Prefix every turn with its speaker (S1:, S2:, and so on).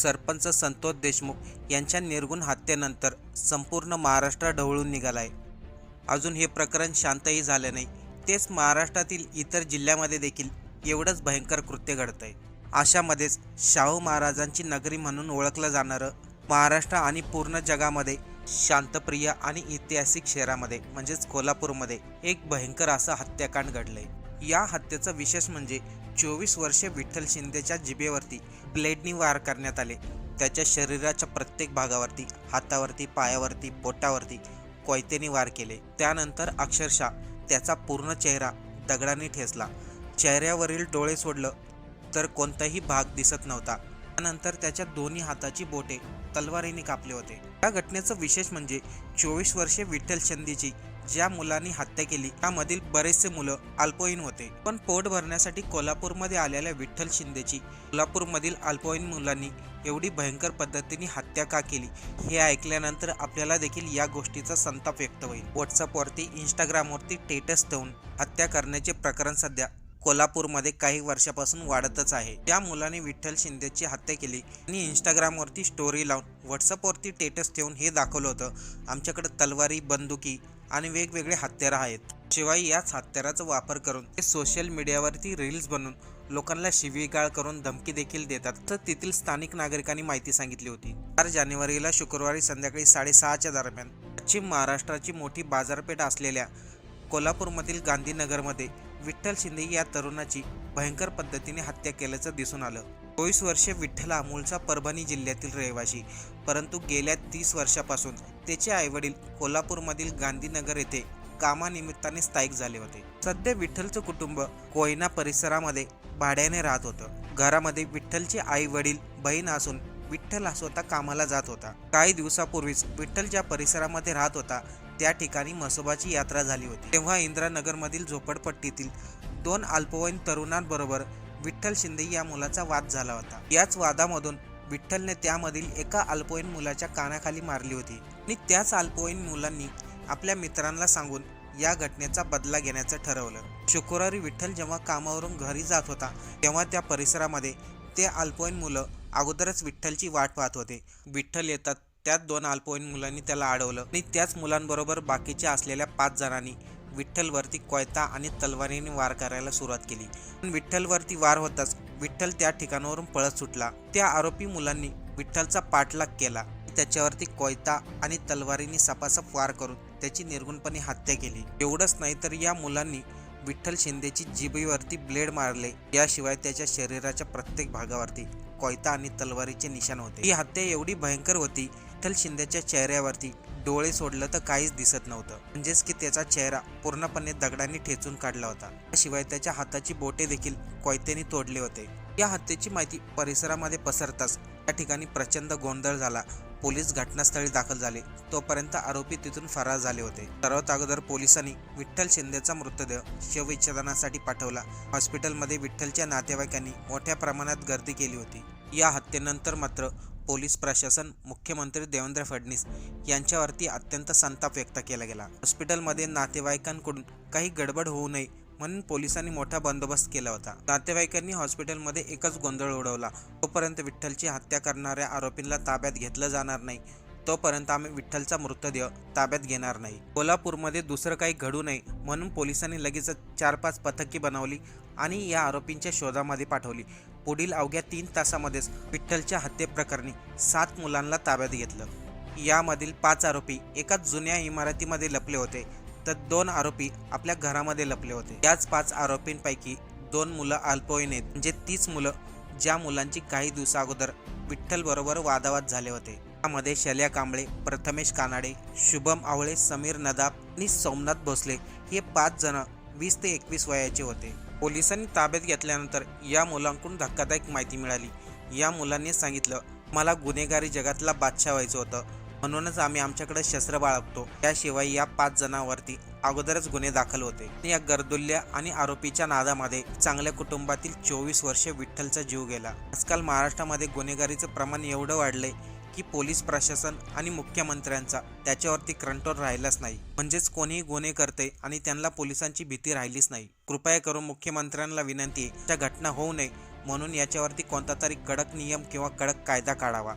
S1: सरपंच संतोष देशमुख यांच्या निर्गुण हत्येनंतर संपूर्ण महाराष्ट्र ढवळून निघाला आहे अजून हे प्रकरण शांतही झालं नाही तेच महाराष्ट्रातील इतर जिल्ह्यामध्ये देखील एवढंच भयंकर कृत्य घडतं आहे अशामध्येच शाहू महाराजांची नगरी म्हणून ओळखलं जाणारं महाराष्ट्र आणि पूर्ण जगामध्ये शांतप्रिय आणि ऐतिहासिक शहरामध्ये म्हणजेच कोल्हापूरमध्ये एक भयंकर असं हत्याकांड घडलंय. या हत्येचं विशेष म्हणजे चोवीस वर्षे विठ्ठल शिंदेच्या जिभेवरती ब्लेडनी वार करण्यात आले. त्याच्या शरीराच्या प्रत्येक भागावरती हातावरती पायावरती पोटावरती कोयतेने वार केले. त्यानंतर अक्षरशः त्याचा पूर्ण चेहरा दगडाने ठेचला. चेहऱ्यावरील डोळे सोडलं तर कोणताही भाग दिसत नव्हता. त्यानंतर त्याच्या दोन्ही हाताची बोटे तलवारीने कापले होते. या घटनेचं विशेष म्हणजे चोवीस वर्षे विठ्ठल शिंदेची ज्या मुलांनी हत्या केली त्यामधील बरेचसे मुलं अल्पवयीन होते. पण पोट भरण्यासाठी कोल्हापूरमध्ये आलेल्या विठ्ठल शिंदेची कोल्हापूरमधील अल्पवयीन मुलांनी एवढी भयंकर पद्धतीने हत्या का केली? हे ऐकल्यानंतर आपल्याला देखील या गोष्टीचा संताप व्यक्त होईल. व्हॉट्सअपवरती इंस्टाग्रामवरती स्टेटस ठेवून हत्या करण्याचे प्रकरण सध्या कोल्हापूरमध्ये काही वर्षापासून वाढतच आहे. त्या मुलाने विठ्ठल शिंदेची हत्या केली आणि इंस्टाग्रामवरती स्टोरी लावून व्हॉट्सअपवरती स्टेटस ठेवून हे दाखवलं होतं. आमच्याकडे तलवारी बंदुकी आणि वेगवेगळे हत्यारं आहेत. शिवाय याच हत्याराचा वापर करून ते सोशल मीडियावरती रील्स बनवून लोकांना शिवीगाळ करून धमकी देखील देतात. तर तेथील स्थानिक नागरिकांनी माहिती सांगितली होती. चार जानेवारीला शुक्रवारी संध्याकाळी साडेसहाच्या दरम्यान पश्चिम महाराष्ट्राची मोठी बाजारपेठ असलेल्या कोल्हापूरमधील गांधीनगरमध्ये विठ्ठल शिंदे या तरुणाची भयंकर पद्धतीने हत्या केल्याचं दिसून आलं. चोवीस वर्षे विठ्ठल अमोलचा परभणी जिल्ह्यातील रहिवासी परंतु गेल्या तीस वर्षापासून त्याचे आईवडील कोल्हापूरमधील गांधीनगर येथे कामानिमित्ताने स्थायिक झाले होते. सध्या विठ्ठलचं कुटुंब कोयना परिसरामध्ये भाड्याने राहत होतं. घरामध्ये विठ्ठलचे आई वडील बहीण असून विठ्ठल हा स्वतः कामाला जात होता. काही दिवसापूर्वीच विठ्ठल ज्या परिसरामध्ये राहत होता त्या ठिकाणी म्हसोबाची यात्रा झाली होती. तेव्हा इंद्रानगरमधील झोपडपट्टीतील दोन अल्पवयीन तरुणांबरोबर विठ्ठल शिंदे या मुलाचा वाद झाला होता. याच वादामधून विठ्ठलने त्यामधील एका अल्पवयीन मुलाच्या कानाखाली मारली होती. आणि त्याच अल्पवयीन मुलांनी आपल्या मित्रांना सांगून या घटनेचा बदला घेण्याचं ठरवलं. शुक्रवारी विठ्ठल जेव्हा कामावरून घरी जात होता तेव्हा त्या परिसरामध्ये ते अल्पवयीन मुलं अगोदरच विठ्ठलची वाट पाहत होते. विठ्ठल येतात त्यात दोन अल्पवयीन मुलांनी त्याला अडवलं आणि त्याच मुलांबरोबर बाकीच्या असलेल्या पाच जणांनी विठ्ठलवरती कोयता आणि तलवारीने वार करायला सुरुवात केली. पण विठ्ठलवरती वार होताच विठ्ठल त्या ठिकाणावरून पळत सुटला. त्या आरोपी मुलांनी विठ्ठलचा पाठलाग केला. त्याच्यावरती कोयता आणि तलवारीने सपासप वार करून त्याची निर्गुणपणे हत्या केली. एवढंच नाही तर या मुलांनी विठ्ठल शिंदेची जिभेवरती ब्लेड मारले. याशिवाय त्याच्या शरीराच्या प्रत्येक भागावरती कोयता आणि तलवारीचे निशाण होते. ही हत्या एवढी भयंकर होती विठ्ठल शिंदेच्या चेहऱ्यावरती डोळे सोडलं तर काहीच दिसत नव्हतं. म्हणजेच की त्याचा चेहरा पूर्णपणे दगडांनी ठेचून काढला होता. शिवाय त्याच्या हाताची बोटे देखील कोयत्याने तोडले होते. या हत्येची माहिती परिसरामध्ये पसरताच त्या ठिकाणी प्रचंड गोंधळ झाला. पोलीस घटनास्थळी दाखल झाले. तोपर्यंत आरोपी तिथून फरार झाले होते. सर्वात अगोदर पोलिसांनी विठ्ठल शिंदेचा मृतदेह शवविच्छेदनासाठी पाठवला. हॉस्पिटलमध्ये विठ्ठलच्या नातेवाईकांनी मोठ्या प्रमाणात गर्दी केली होती. या हत्येनंतर मात्र पोलीस प्रशासन मुख्यमंत्री देवेंद्र फडणवीस यांच्यावरती अत्यंत संताप व्यक्त केला गेला. हॉस्पिटलमध्ये नातेवाईकांकडून काही गडबड होऊ नये म्हणून पोलिसांनी मोठा बंदोबस्त केला होता. नातेवाईकांनी हॉस्पिटलमध्ये एकच गोंधळ उडवला. तोपर्यंत विठ्ठलची हत्या करणाऱ्या आरोपींना ताब्यात घेतलं जाणार नाही. तोपर्यंत आम्ही विठ्ठलचा मृतदेह ताब्यात घेणार नाही. कोल्हापूरमध्ये दुसरं काही घडू नये म्हणून पोलिसांनी लगेचच चार पाच पथकी बनवली. आणि या आरोपींच्या शोधामध्ये पाठवली. पुढील अवघ्या तीन तासामध्येच विठ्ठलच्या हत्येप्रकरणी सात मुलांना ताब्यात घेतलं. यामधील पाच आरोपी एका जुन्या इमारतीमध्ये लपले होते तर दोन आरोपी आपल्या घरामध्ये लपले होते. याच पाच आरोपींपैकी दोन मुलं अल्पवयीन आहेत. म्हणजे तीच मुलं ज्या मुलांची काही दिवसा अगोदर विठ्ठल बरोबर वादावाद झाले होते. त्यामध्ये शल्या कांबळे प्रथमेश कानाडे शुभम आवळे समीर नदाब आणि सोमनाथ भोसले हे पाच जण वीस ते एकवीस वयाचे होते. पोलिसांनी ताब्यात घेतल्यानंतर या मुलांकडून धक्कादायक माहिती मिळाली. या मुलांनी सांगितलं मला गुन्हेगारी जगातला बादशाह व्हायचं होतं. म्हणूनच आम्ही आमच्याकडे शस्त्र बाळगतो. त्याशिवाय या पाच जणांवरती अगोदरच गुन्हे दाखल होते. या गर्दुल्ल्या आणि आरोपीच्या नादामध्ये चांगल्या कुटुंबातील चोवीस वर्षे विठ्ठलचा जीव गेला. आजकाल महाराष्ट्रामध्ये गुन्हेगारीचं प्रमाण एवढं वाढलंय की पोलीस प्रशासन आणि मुख्यमंत्र्यांचा त्याच्यावरती कंट्रोल राहिलाच नाही. म्हणजेच कोणीही गुन्हे करते आणि त्यांना पोलिसांची भीती राहिलीच नाही. कृपया करून मुख्यमंत्र्यांना विनंती आहे त्या घटना होऊ नये म्हणून याच्यावरती कोणता तरी कडक नियम किंवा कडक कायदा काढावा.